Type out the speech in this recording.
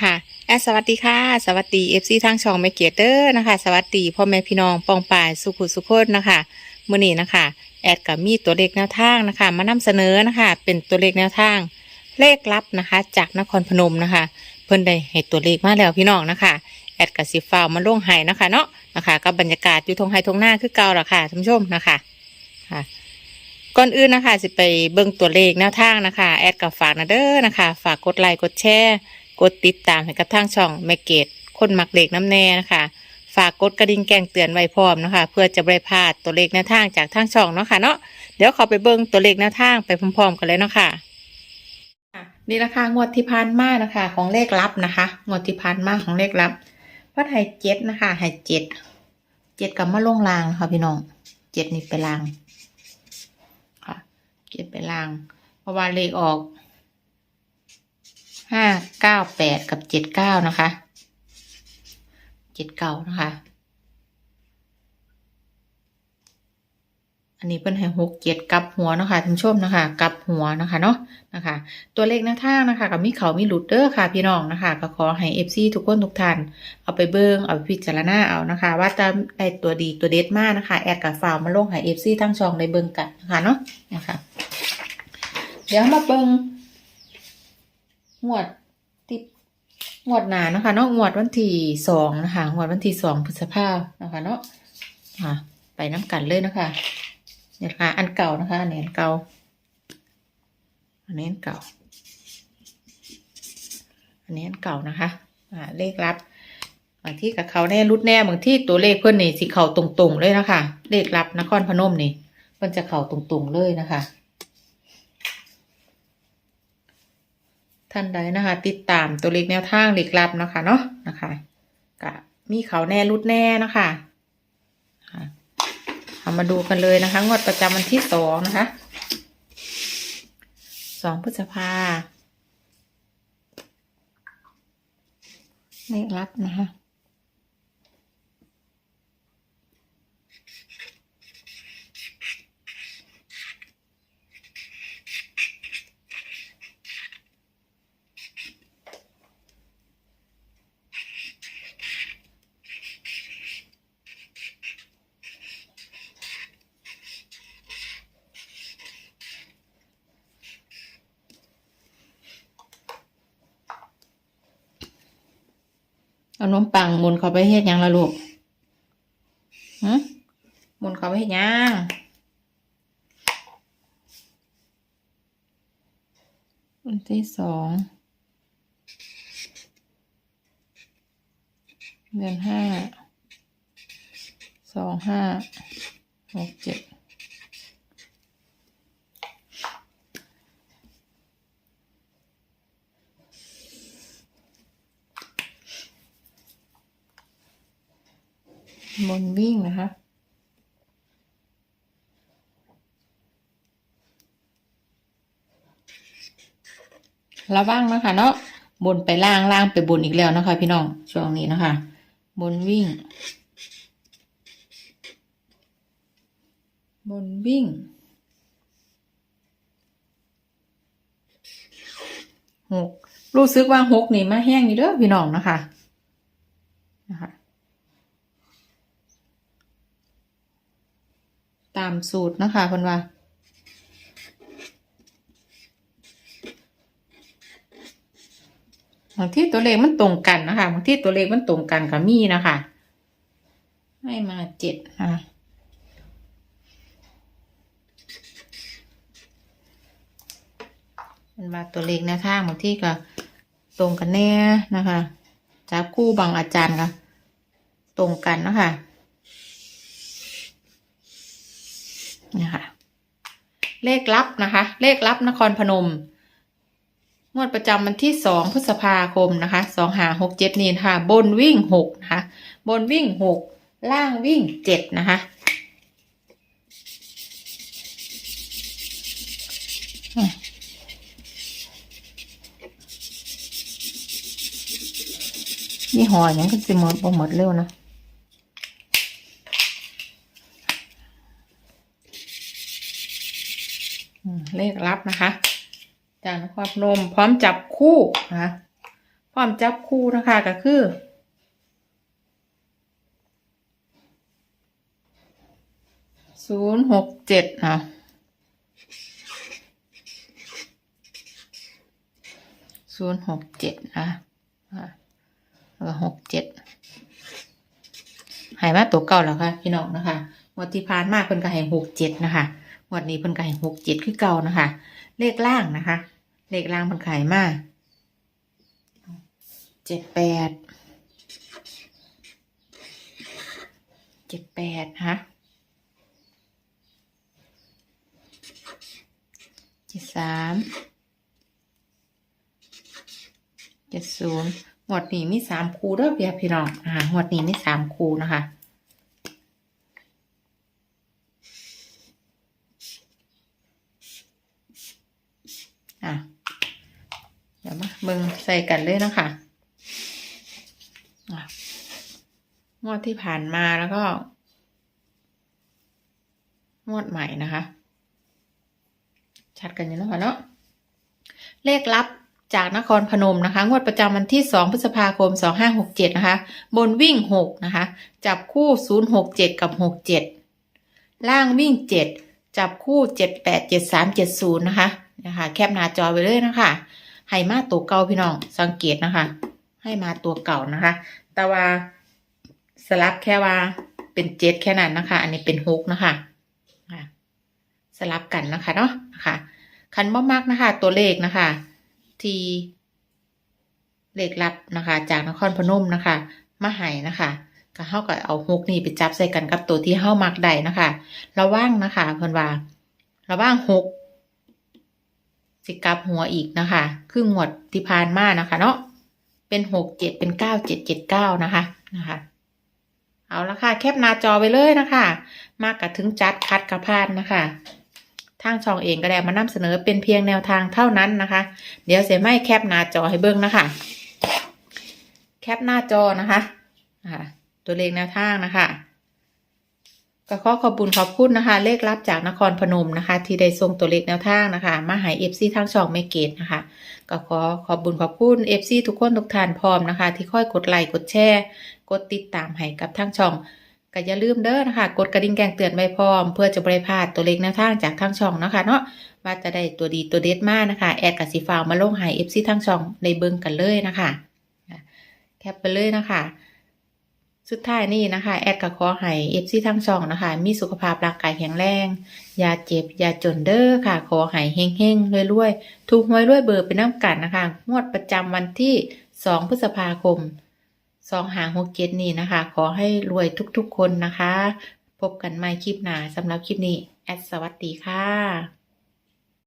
ค่ะแอดสวัสดีค่ะ สวัสดีเอฟซีทางช่องแมเกียเตอร์นะคะ สวัสดีพ่อแม่พี่น้องปองป่ายสุขุสุขนนะคะมื่อนี้นะคะ แอดกับมีตัวเลขแนวทางนะคะ มานำเสนอนะคะ เป็นตัวเลขแนวทาง เลขลับนะคะ จากนครพนมนะคะ เพิ่นได้ให้ตัวเลขมาแล้วพี่น้องนะคะ แอดกับสีฟ้ามาลงไห้นะคะเนาะนะคะกับบรรยากาศอยู่ทงไฮทงหน้าคือเก่าละค่ะท่านผู้ชมนะคะค่ะก่อนอื่นนะคะสิไปเบิ่งตัวเลขแนวทางนะคะ แอดกับฝากนะเด้อนะคะ ฝากกดไลค์กดแชร์ กดติดตามให้กับทางช่องแมเกตคนมักเลขน้ำแน่นะคะ ฝากกดกระดิ่งแจ้งเตือนไว้พร้อมนะคะ เพื่อจะไม่พลาดตัวเลขแนวทางจากทางช่องเนาะค่ะเนาะเดี๋ยวขาไปเบิ่งตัวเลขแนวทางไปพร้อมๆกันเลยเนาะค่ะนี่นะคะงวดที่ผ่านมานะคะ ของเลขลับนะคะงวดที่ผ่านมาของเลขลับวัดไห่เจ็ดนะคะไห่เจ็ดเจ็ดกับมะลงลางค่ะพี่น้องเจ็ดนี่ไปลางค่ะเจ็ดไปลางเพราะว่าเลขออก ห้าเก้าแปดกับเจ็ดเก้านะคะเจ็ดเก้านะคะ อันนี้เป็นให้หกเจ็ดกลับหัวนะคะท่านชมนะคะกลับหัวนะคะเนาะนะคะ ตัวเลขหน้าทางนะคะกับมีเขามีหลุดเด้อค่ะพี่น้องนะคะ ก็ขอให้เอฟซีทุกคนทุกท่านเอาไปเบิ้งเอาไปพิจารณาเอานะคะ ว่าจะได้ตัวดีตัวเด็ดมากนะคะ แอดกับฟาวมาลงให้เอฟซีทั้งช่องในเบิ้งกันนะคะเนาะนะคะ เดี๋ยวมาเบิ้ง งวดที่งวดหนานะคะเนาะงวดวันที่สองนะคะงวดวันที่สองพฤษภานะคะเนาะค่ะไปน้ำกันเลยนะคะเนี่ยค่ะอันเก่านะคะอันนี้อันเก่าอันนี้อันเก่า อันนี้อันเก่านะคะอ่าเลขลับบางที่กับเขาแน่รุดแน่บางที่ตัวเลขเพื่อนนี่สิเข่าตรงๆเลยนะคะเลขลับนครพนมนี่มันจะเข่าตรงๆเลยนะคะ ท่านใดนะคะ ติดตามตัวเลขแนวทางเลขลับนะคะเนาะนะคะกะมีเขาแน่รุดแน่นะคะเอามาดูกันเลยนะคะ งวดประจำวันที่สองนะคะสองพฤษภาเลขลับนะคะ เอานมปังหมุนเขาไปเฮ็ดยังละลูกฮะหมุนเขาไปเฮ็ดยังวันที่สองเดือนห้าสองห้าหกเจ็ด บนวิ่งนะคะระวังนะคะเนาะบนไปล่างล่างไปบนอีกแล้วนะคะ พี่น้องช่วงนี้นะคะ บนวิ่ง บนวิ่ง หก รู้สึกว่าหกนี่มาแห้งอยู่เด้อพี่น้องนะคะนะคะ ตามสูตรนะคะคนว่า บางที่ตัวเลขมันตรงกันนะคะ บางที่ตัวเลขมันตรงกันกับมีนะคะ ให้มาเจ็ดนะคะมันมาตัวเลขแนวทางบางที่ก็ตรงกันแน่นะคะจับคู่บางอาจารย์ก็ตรงกันนะคะ นี่ค่ะ เลขลับนะคะ เลขลับนครพนม งวดประจำวันที่สองพฤษภาคมนะคะสองหาหกเจ็ดนี่นะคะบนวิ่งหกนะคะ บนวิ่งหกล่างวิ่งเจ็ดนะคะนี่หอยังก็จะหมดหมดเร็วนะ อืม เลขลับนะคะจานครพนมพร้อมจับคู่นะคะพร้อมจับคู่นะคะก็คือศูนย์หกเจ็ดอะศูนย์หกเจ็ดอะอะเออหกเจ็ดหายมาตัวเก่าแล้วค่ะพี่น้องนะคะงวดที่ผ่านมาเพิ่นก็ให้หกเจ็ดนะคะ วดนี้เพิ่นก็ให้หกเจ็ดคือเก่านะคะ เลขล่างนะคะ เลขล่างเพิ่นขายมาเจ็ดแปดเจ็ดแปดฮะเจ็ดสามเจ็ดศูนย์หวดนี้มีสามคูด้อเพียพี่น้องอ่าหวดนี้มีสามคูนะคะ อะเดี๋ยวมาเบิ่งใส่กันเลยนะคะงวดที่ผ่านมาแล้วก็ งวดใหม่นะคะ ชัดกันอยู่เนาะเนาะเลขลับจากนครพนมนะคะ งวดประจำวันที่ 2 พฤษภาคม 2567 นะคะ บนวิ่ง 6 นะคะ จับคู่ 067 กับ 67 ล่างวิ่ง 7 จับคู่ 78 73 70 นะคะ นะคะ แคปหน้าจอไว้เลยนะคะให้มาตัวเก่าพี่น้องสังเกตนะคะ ให้มาตัวเก่านะคะ แต่ว่าสลับแค่ว่าเป็น7แค่นั้นนะคะ อันนี้เป็น6นะคะสลับกันนะคะเนาะนะคะคันบ่มากนะคะ ตัวเลขนะคะ ทีเลขลับนะคะ จากนครพนมนะคะมาให้นะคะก็เฮาก็เอาฮกนี่ไปจับใส่กันกับตัวที่เฮามักได้นะคะ ระว่างนะคะเพิ่อนว่า ระว่างหก สิกลับหัวอีกนะคะ คืองวดที่ผ่านมานะคะ เนาะเป็นหกเจ็ดเป็นเก้าเจ็ดเจ็ดเก้านะคะนะคะ เอาละค่ะ แคปหน้าจอไปเลยนะคะ มากกับถึงจัดคัดกระพานนะคะทางช่องเองก็ได้มานำเสนอเป็นเพียงแนวทางเท่านั้นนะคะ เดี๋ยวเสียไม่แคปหน้าจอให้เบิ้งนะคะ แคปหน้าจอนะคะตัวเลขแนวทางนะคะ ก็ขอขอบุญขอบคุณนะคะ เลขรับจากนครพนมนะคะ ที่ได้ส่งตัวเลขแนวทางนะคะ มาหายเอฟซีทางช่องไม่เกตนะคะ ก็ขอขอบุญขอบคุณเอฟซีทุกคนทุกท่านพร้อมนะคะ ที่ค่อยกดไลค์กดแชร์ กดติดตามให้กับทางช่องก็อย่าลืมเด้อนะคะ กดกระดิ่งแจ้งเตือนไว้พร้อม เพื่อจะบริพลาดตัวเลขแนวทางจากทางช่องนะคะเนาะว่าจะได้ตัวดีตัวเด็ดมากนะคะ แอดกับสีฟ้ามาลงหายเอฟซีทางช่องในเบิ้งกันเลยนะคะแคปไปเลยนะคะ สุดท้ายนี่นะคะ แอดกับขอให้เอฟซีทางช่องนะคะ มีสุขภาพร่างกายแข็งแรง อย่าเจ็บ อย่าจนเด้อค่ะ ขอให้เฮงเฮงๆรวยๆถูกหวยรวยเบอร์เป็นน้ำกันนะคะ งวดประจำวันที่ 2 พฤษภาคมสองหางหกเจ็ดนี่นะคะ ขอให้รวยทุกๆคนนะคะ พบกันใหม่คลิปหน้าสำหรับคลิปนี้ แอดสวัสดีค่ะ